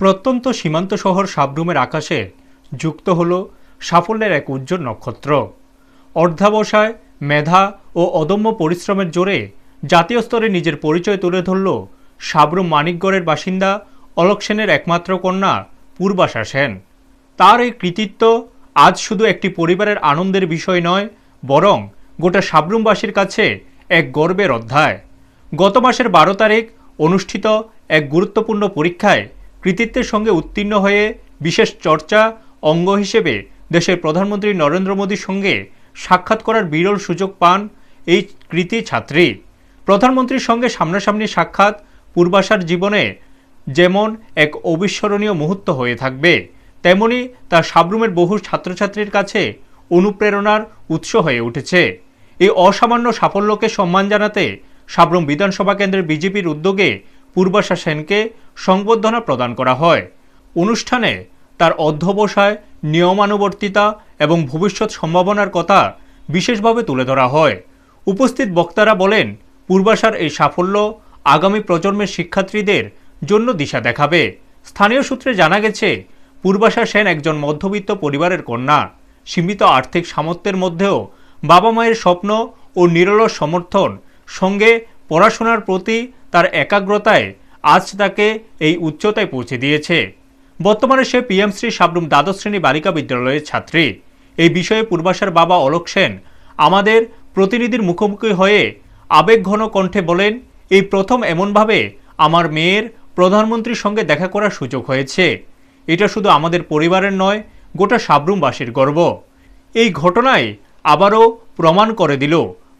প্রত্যন্ত সীমান্ত শহর সাবরুমের আকাশে যুক্ত হল সাফল্যের এক উজ্জ্বল নক্ষত্র। অর্ধাবসায় মেধা ও অদম্য পরিশ্রমের জোরে জাতীয় স্তরে নিজের পরিচয় তুলে ধরল সাবরুম মানিকগড়ের বাসিন্দা অলক সেনের একমাত্র কন্যা পূর্বাশা সেন। তার এই কৃতিত্ব আজ শুধু একটি পরিবারের আনন্দের বিষয় নয়, বরং গোটা সাবরুমবাসীর কাছে এক গর্বের অধ্যায়। গত মাসের বারো তারিখ অনুষ্ঠিত এক গুরুত্বপূর্ণ পরীক্ষায় কৃতিত্বের সঙ্গে উত্তীর্ণ হয়ে বিশেষ চর্চা অঙ্গ হিসেবে দেশের প্রধানমন্ত্রী নরেন্দ্র মোদীর সঙ্গে সাক্ষাৎ করার বিরল সুযোগ পান এই কৃতি ছাত্রী। প্রধানমন্ত্রীর সঙ্গে সামনাসামনি সাক্ষাৎ পূর্বাশার জীবনে যেমন এক অবিস্মরণীয় মুহূর্ত হয়ে থাকবে, তেমনি তার সাবরুমের বহু ছাত্রছাত্রীর কাছে অনুপ্রেরণার উৎস হয়ে উঠেছে। এই অসামান্য সাফল্যকে সম্মান জানাতে সাবরুম বিধানসভা কেন্দ্রের বিজেপির উদ্যোগে পূর্বাশা সেনকে সংবর্ধনা প্রদান করা হয়। অনুষ্ঠানে তার অধ্যবসায়, নিয়মানুবর্তিতা এবং ভবিষ্যৎ সম্ভাবনার কথা বিশেষভাবে তুলে ধরা হয়। উপস্থিত বক্তারা বলেন, পূর্বাশার এই সাফল্য আগামী প্রজন্মের শিক্ষার্থীদের জন্য দিশা দেখাবে। স্থানীয় সূত্রে জানা গেছে, পূর্বাশা সেন একজন মধ্যবিত্ত পরিবারের কন্যা। সীমিত আর্থিক সামর্থ্যের মধ্যেও বাবা মায়ের স্বপ্ন ও নিরলস সমর্থন সঙ্গে পড়াশোনার প্রতি তার একাগ্রতায় আজ তাকে এই উচ্চতায় পৌঁছে দিয়েছে। বর্তমানে সে পিএমশ্রী সাবরুম দ্বাদশ শ্রেণি বালিকা বিদ্যালয়ের ছাত্রী। এই বিষয়ে পূর্বাশার বাবা অলোক সেন আমাদের প্রতিনিধির মুখোমুখি হয়ে আবেগঘন কণ্ঠে বলেন, এই প্রথম এমনভাবে আমার মেয়ের প্রধানমন্ত্রীর সঙ্গে দেখা করার সুযোগ হয়েছে। এটা শুধু আমাদের পরিবারের নয়, গোটা সাবরুমবাসীর গর্ব। এই ঘটনায় আবারও প্রমাণ করে দিল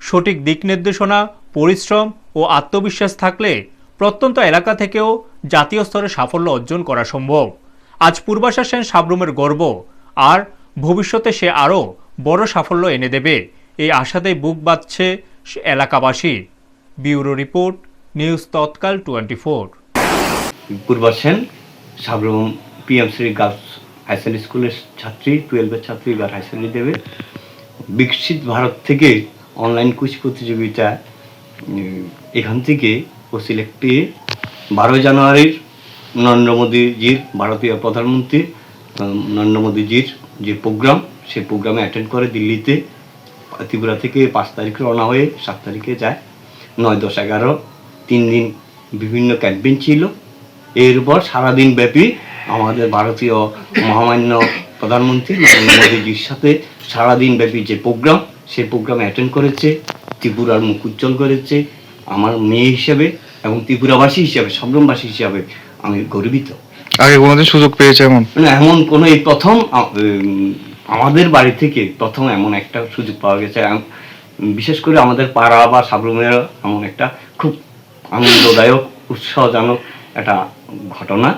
সঠিক দিক নির্দেশনা পরিশ্রম ও আত্মবিশ্বাস থাকলে প্রত্যন্ত এলাকা থেকেও জাতীয় স্তরে সাফল্য অর্জন করা সম্ভব। আজ পূর্বাশা সেন সাবরুমের গর্ব, আর ভবিষ্যতে সে আরও বড় সাফল্য এনে দেবে। এই আশাতেই বুক বাঁধছে এলাকাবাসী। Bureau report, news Tatkal twenty four. Purba Sen Sabroom PMC girls high secondary স্কুলের ছাত্রী, টুয়েলভের ছাত্রী এবার হাই সেকেন্ডারি দেবে। বিকশিত ভারত থেকে অনলাইন কুইজ প্রতিযোগিতা এখান থেকে ও সিলেক্ট পেয়ে বারোই জানুয়ারির নরেন্দ্র মোদীজির ভারতীয় প্রধানমন্ত্রী নরেন্দ্র মোদীজির যে প্রোগ্রাম, সেই প্রোগ্রামে অ্যাটেন্ড করে দিল্লিতে। ত্রিপুরা থেকে পাঁচ তারিখে রওনা হয়ে সাত তারিখে যায়। নয় দশ এগারো তিন দিন বিভিন্ন ক্যাম্পেইন ছিল। এরপর সারাদিন ব্যাপী আমাদের ভারতীয় মহামান্য প্রধানমন্ত্রী নরেন্দ্র মোদীজির সাথে সারাদিন ব্যাপী যে প্রোগ্রাম, সেই প্রোগ্রামে অ্যাটেন্ড করেছে। ত্রিপুরার মুখ উজ্জ্বল করেছে আমার মেয়ে হিসেবে এবং ত্রিপুরাবাসী হিসাবে সবরমবাসী হিসাবে আমি গর্বিত। আগে কোনোদিন সুযোগ পেয়েছে এমন? মানে এমন কোনো এই প্রথম আমাদের বাড়ি থেকে প্রথম এমন একটা সুযোগ পাওয়া গেছে। বিশেষ করে আমাদের পাড়া বা সাবরুমের এমন একটা খুব আনন্দদায়ক উৎসাহজনক একটা ঘটনা।